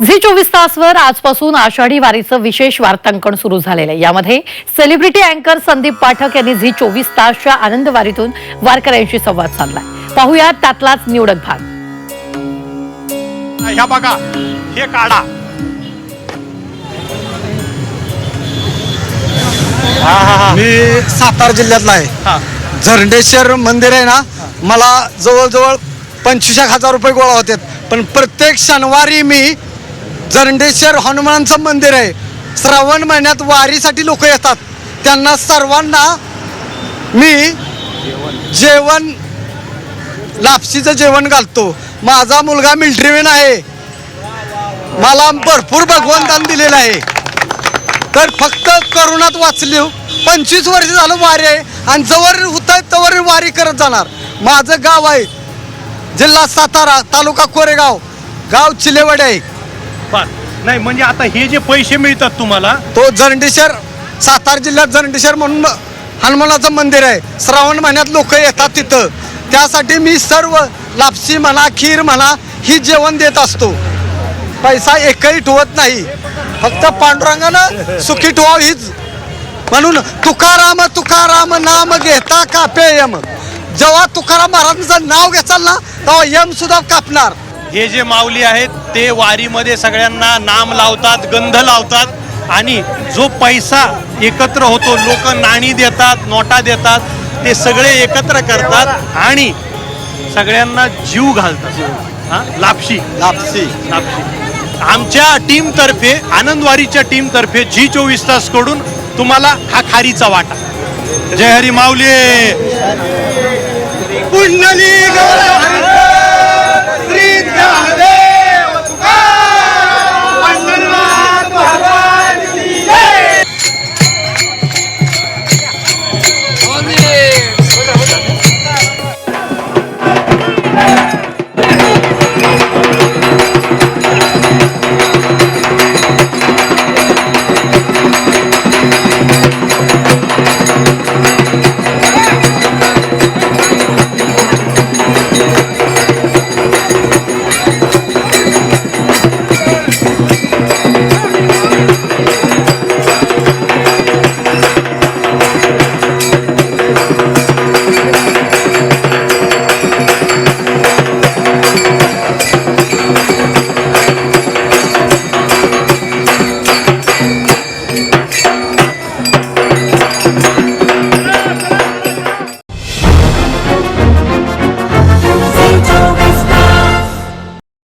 Zee चोवीस तासवर आजपासून आषाढी वारीचं विशेष वार्तांकन सुरू झालेलं आहे. यामध्ये सेलिब्रिटी अँकर संदीप पाठक यांनी झी चोवीस तासच्या आनंद वारीतून वारकऱ्यांशी संवाद साधलाय. पाहुयात त्यातलाच निवडक भाग. ह्या बघा हे काढा. मी सातारा जिल्ह्यातला आहे. हा. झरंडेश्वर मंदिर आहे ना मला जवळजवळ पंचवीस एक हजार रुपये गोळा होतात. पण प्रत्येक शनिवारी मी जरंडेश्वर हनुमानचं मंदिर आहे. श्रावण महिन्यात वारीसाठी लोक येतात. त्यांना सर्वांना मी जेवण लापशीचं जेवण घालतो. माझा मुलगा मिलिटरीमॅन आहे. मला भरपूर भगवंतान दिलेलं आहे. तर फक्त करोनात वाचली पंचवीस वर्ष झालं वारी आहे आणि जवळ होत तवर वारी करत जाणार. माझं गाव आहे जिल्हा सातारा तालुका कोरेगाव. गाव चिलेवाडी आहे. नाही म्हणजे आता हे जे पैसे मिळतात तुम्हाला तो जरंडेश्वर सातारा जिल्ह्यात जरंडेश्वर म्हणून हनुमानाचं मंदिर आहे. श्रावण महिन्यात लोक येतात तिथं. त्यासाठी मी सर्व लापशी म्हणा खीर म्हणा ही जेवण देत असतो. पैसा एकही ठेवत नाही. फक्त पांडुरंगानं सुखी ठेवाव हीच म्हणून तुकाराम तुकाराम नाम घेता कापेयम जेव्हा तुकाराम महाराजांचं नाव घेचाल ना तेव्हा यम सुद्धा कापणार. हे जे माऊली आहेत ते वारीमध्ये सगळ्यांना नाम लावतात गंध लावतात आणि जो पैसा एकत्र होतो लोक नाणी देतात नोटा देतात ते सगळे एकत्र करतात आणि सगळ्यांना जीव घालतात. हा? लापशी. लापशी. लापशी. आमच्या टीमतर्फे आनंदवारीच्या टीमतर्फे जी चोवीस तासकडून तुम्हाला हा खारीचा वाटा. जय हरी माऊली. कुंडली